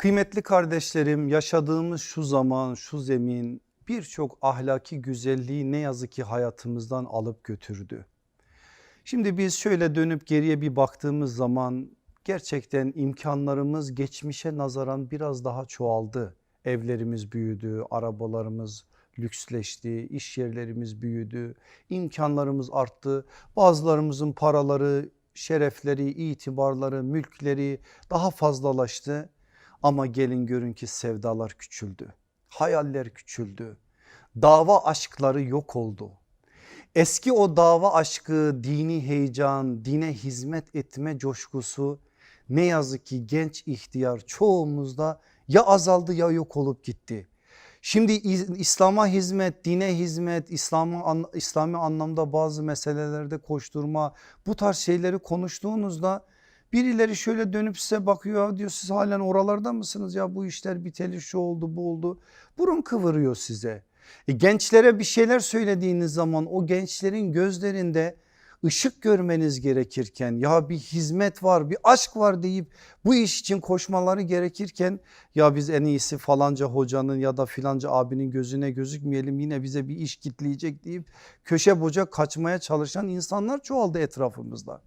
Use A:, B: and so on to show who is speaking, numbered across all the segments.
A: Kıymetli kardeşlerim yaşadığımız şu zaman şu zemin birçok ahlaki güzelliği ne yazık ki hayatımızdan alıp götürdü. Şimdi biz şöyle dönüp geriye bir baktığımız zaman gerçekten imkanlarımız geçmişe nazaran biraz daha çoğaldı. Evlerimiz büyüdü, arabalarımız lüksleşti, iş yerlerimiz büyüdü, imkanlarımız arttı. Bazılarımızın paraları, şerefleri, itibarları, mülkleri daha fazlalaştı. Ama gelin görün ki sevdalar küçüldü. Hayaller küçüldü. Dava aşkları yok oldu. Eski o dava aşkı, dini heyecan, dine hizmet etme coşkusu ne yazık ki genç ihtiyar çoğumuzda ya azaldı ya yok olup gitti. Şimdi İslam'a hizmet, dine hizmet, İslam'ı İslami anlamda bazı meselelerde koşturma bu tarz şeyleri konuştuğunuzda birileri şöyle dönüp size bakıyor diyor siz halen oralarda mısınız ya bu işler biteli şu oldu bu oldu burun kıvırıyor size. E, gençlere bir şeyler söylediğiniz zaman o gençlerin gözlerinde ışık görmeniz gerekirken ya bir hizmet var bir aşk var deyip bu iş için koşmaları gerekirken ya biz en iyisi falanca hocanın ya da filanca abinin gözüne gözükmeyelim yine bize bir iş kitleyecek deyip köşe bucak kaçmaya çalışan insanlar çoğaldı etrafımızda.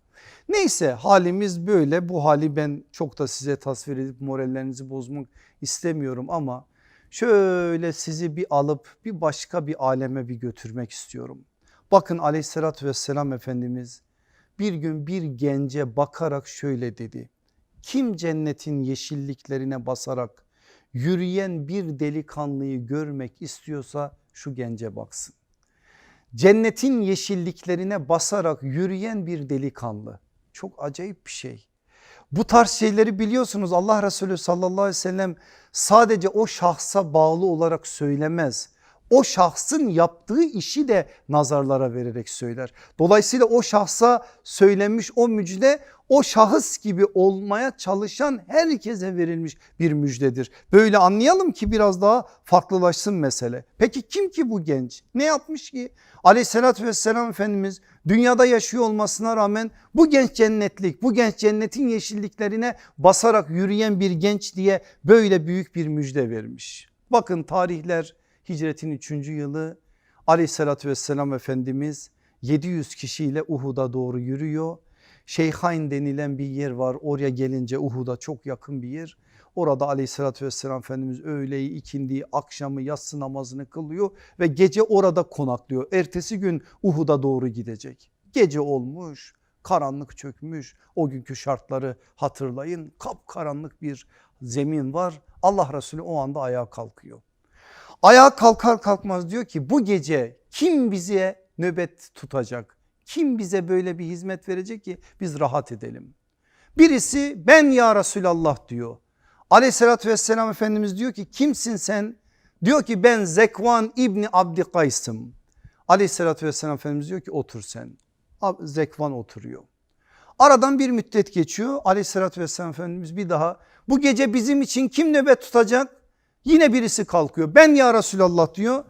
A: Neyse halimiz böyle bu hali ben çok da size tasvir edip morallerinizi bozmak istemiyorum ama şöyle sizi bir alıp bir başka bir aleme bir götürmek istiyorum. Bakın aleyhissalatü vesselam Efendimiz bir gün bir gence bakarak şöyle dedi. Kim cennetin yeşilliklerine basarak yürüyen bir delikanlıyı görmek istiyorsa şu gence baksın. Cennetin yeşilliklerine basarak yürüyen bir delikanlı çok acayip bir şey. Bu tarz şeyleri biliyorsunuz Allah Resulü sallallahu aleyhi ve sellem sadece o şahsa bağlı olarak söylemez o şahsın yaptığı işi de nazarlara vererek söyler. Dolayısıyla o şahsa söylenmiş o müjde o şahıs gibi olmaya çalışan herkese verilmiş bir müjdedir. Böyle anlayalım ki biraz daha farklılaşsın mesele. Peki kim ki bu genç? Ne yapmış ki? Aleyhissalatü vesselam Efendimiz dünyada yaşıyor olmasına rağmen bu genç cennetlik bu genç cennetin yeşilliklerine basarak yürüyen bir genç diye böyle büyük bir müjde vermiş. Bakın tarihler hicretin 3. yılı aleyhissalatü vesselam Efendimiz 700 kişiyle Uhud'a doğru yürüyor. Şeyhain denilen bir yer var oraya gelince Uhud'a çok yakın bir yer. Orada aleyhissalatü vesselam Efendimiz öğleyi, ikindiyi, akşamı, yatsı namazını kılıyor ve gece orada konaklıyor. Ertesi gün Uhud'a doğru gidecek. Gece olmuş, karanlık çökmüş. O günkü şartları hatırlayın. Kapkaranlık bir zemin var. Allah Resulü o anda ayağa kalkıyor. Ayağa kalkar kalkmaz diyor ki bu gece kim bize nöbet tutacak? Kim bize böyle bir hizmet verecek ki biz rahat edelim? Birisi ben ya Resulallah diyor. Aleyhissalatü vesselam Efendimiz diyor ki kimsin sen? Diyor ki ben Zekvan İbni Abdikays'ım. Aleyhissalatü vesselam Efendimiz diyor ki otur sen. Zekvan oturuyor. Aradan bir müddet geçiyor. Aleyhissalatü vesselam Efendimiz bir daha bu gece bizim için kim nöbet tutacak? Yine birisi kalkıyor ben ya Resulallah diyor.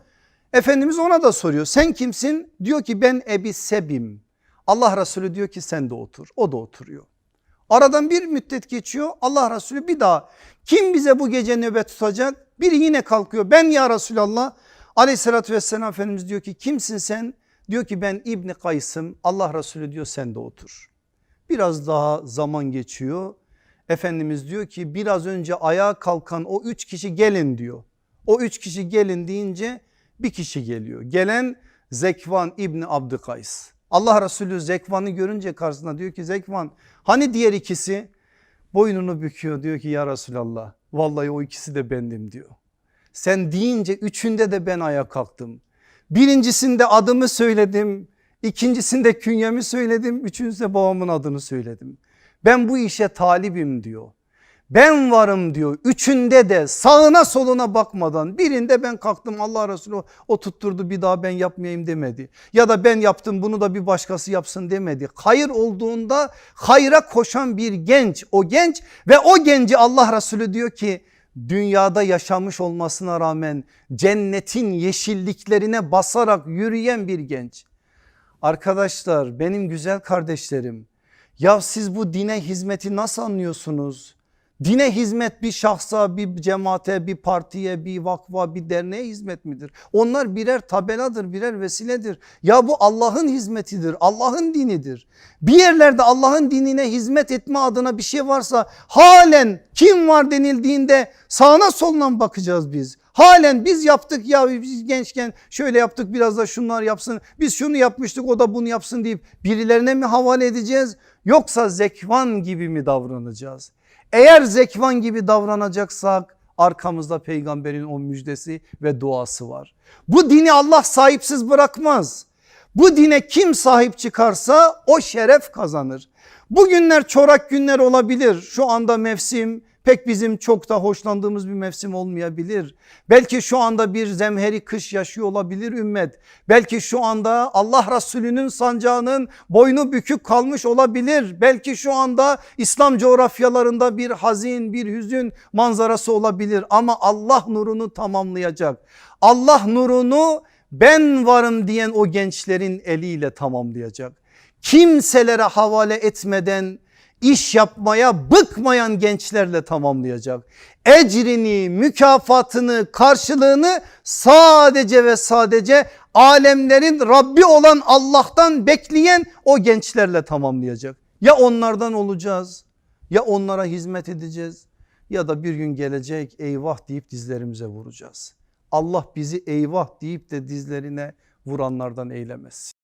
A: Efendimiz ona da soruyor sen kimsin? Diyor ki ben Ebi Sebim. Allah Resulü diyor ki sen de otur. O da oturuyor. Aradan bir müddet geçiyor Allah Resulü bir daha kim bize bu gece nöbet tutacak? Biri yine kalkıyor ben ya Resulallah. Aleyhissalatü vesselam Efendimiz diyor ki kimsin sen? Diyor ki ben İbni Kays'ım Allah Resulü diyor sen de otur. Biraz daha zaman geçiyor. Efendimiz diyor ki biraz önce ayağa kalkan o üç kişi gelin diyor. O üç kişi gelin deyince bir kişi geliyor. Gelen Zekvan İbni Abdükays. Allah Resulü Zekvan'ı görünce karşısına diyor ki Zekvan hani diğer ikisi boynunu büküyor diyor ki ya Resulallah vallahi o ikisi de bendim diyor. Sen deyince üçünde de ben ayağa kalktım. Birincisinde adımı söyledim, ikincisinde künyemi söyledim, üçüncüsünde babamın adını söyledim. Ben bu işe talibim diyor. Ben varım diyor. Üçünde de sağına soluna bakmadan birinde ben kalktım Allah Resulü o tutturdu bir daha ben yapmayayım demedi. Ya da ben yaptım bunu da bir başkası yapsın demedi. Hayır olduğunda hayra koşan bir genç o genç ve o genci Allah Resulü diyor ki dünyada yaşamış olmasına rağmen cennetin yeşilliklerine basarak yürüyen bir genç. Arkadaşlar benim güzel kardeşlerim ya siz bu dine hizmeti nasıl anlıyorsunuz? Dine hizmet bir şahsa, bir cemaate, bir partiye, bir vakfa, bir derneğe hizmet midir? Onlar birer tabeladır, birer vesiledir. Ya bu Allah'ın hizmetidir, Allah'ın dinidir. Bir yerlerde Allah'ın dinine hizmet etme adına bir şey varsa halen kim var denildiğinde sağına soluna bakacağız biz. Halen biz yaptık ya biz gençken şöyle yaptık biraz da şunlar yapsın. Biz şunu yapmıştık o da bunu yapsın deyip birilerine mi havale edeceğiz? Yoksa zekvan gibi mi davranacağız? Eğer zekvan gibi davranacaksak arkamızda peygamberin o müjdesi ve duası var. Bu dini Allah sahipsiz bırakmaz. Bu dine kim sahip çıkarsa o şeref kazanır. Bugünler çorak günler olabilir. Şu anda mevsim pek bizim çok da hoşlandığımız bir mevsim olmayabilir. Belki şu anda bir zemheri kış yaşıyor olabilir ümmet. Belki şu anda Allah Resulü'nün sancağının boynu bükük kalmış olabilir. Belki şu anda İslam coğrafyalarında bir hazin bir hüzün manzarası olabilir. Ama Allah nurunu tamamlayacak. Allah nurunu ben varım diyen o gençlerin eliyle tamamlayacak. Kimselere havale etmeden iş yapmaya bıkmayan gençlerle tamamlayacak. Ecrini, mükafatını, karşılığını sadece ve sadece alemlerin Rabbi olan Allah'tan bekleyen o gençlerle tamamlayacak. Ya onlardan olacağız ya onlara hizmet edeceğiz ya da bir gün gelecek eyvah deyip dizlerimize vuracağız. Allah bizi eyvah deyip de dizlerine vuranlardan eylemesin.